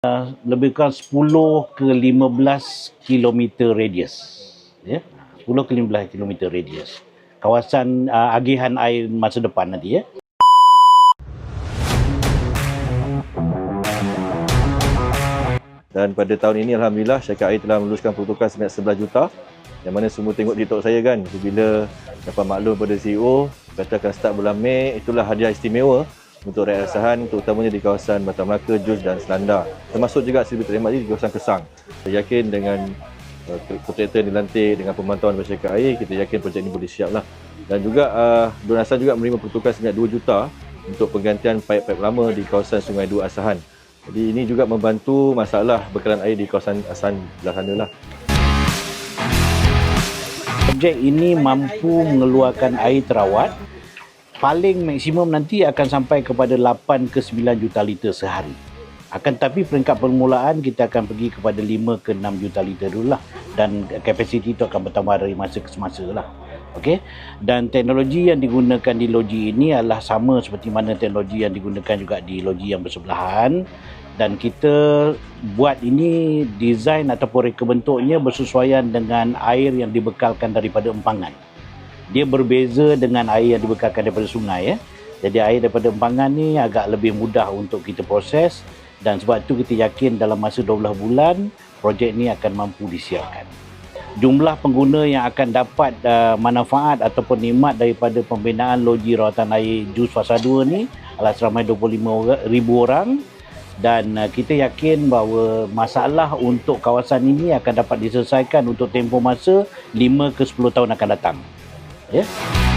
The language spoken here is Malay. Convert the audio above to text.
uh, lebih kurang 10 ke 15 kilometer radius. Ya. 10 ke 15 kilometer radius. Kawasan uh, agihan air masa depan nanti ya. Dan pada tahun ini Alhamdulillah syarikat air telah meluluskan peruntukan sebanyak 11 juta yang mana semua tengok TikTok saya kan bila dapat maklum pada CEO kata akan start bulan Mei itulah hadiah istimewa untuk rakyat asahan terutamanya di kawasan Batam Melaka, Jus dan Selanda. Termasuk juga Seri Terima di kawasan Kesang. Saya yakin dengan uh, kontraktor yang dilantik dengan pemantauan masyarakat air kita yakin projek ini boleh siap lah dan juga uh, Don Hasan juga menerima peruntukan sebanyak 2 juta untuk penggantian paip-paip lama di kawasan Sungai Dua Asahan. Jadi ini juga membantu masalah bekalan air di kawasan Asahan belah sana lah. Projek ini mampu mengeluarkan air terawat paling maksimum nanti akan sampai kepada 8 ke 9 juta liter sehari. Akan tapi peringkat permulaan kita akan pergi kepada 5 ke 6 juta liter dulu lah dan kapasiti itu akan bertambah dari masa ke semasa lah. Okey. Dan teknologi yang digunakan di loji ini adalah sama seperti mana teknologi yang digunakan juga di loji yang bersebelahan dan kita buat ini desain ataupun reka bentuknya bersesuaian dengan air yang dibekalkan daripada empangan. Dia berbeza dengan air yang dibekalkan daripada sungai ya. Jadi air daripada empangan ni agak lebih mudah untuk kita proses dan sebab itu kita yakin dalam masa 12 bulan projek ni akan mampu disiarkan. Jumlah pengguna yang akan dapat uh, manfaat ataupun nikmat daripada pembinaan loji rawatan air jus fasa 2 ni adalah seramai 25,000 orang dan uh, kita yakin bahawa masalah untuk kawasan ini akan dapat diselesaikan untuk tempoh masa 5 ke 10 tahun akan datang. Ya. Yeah?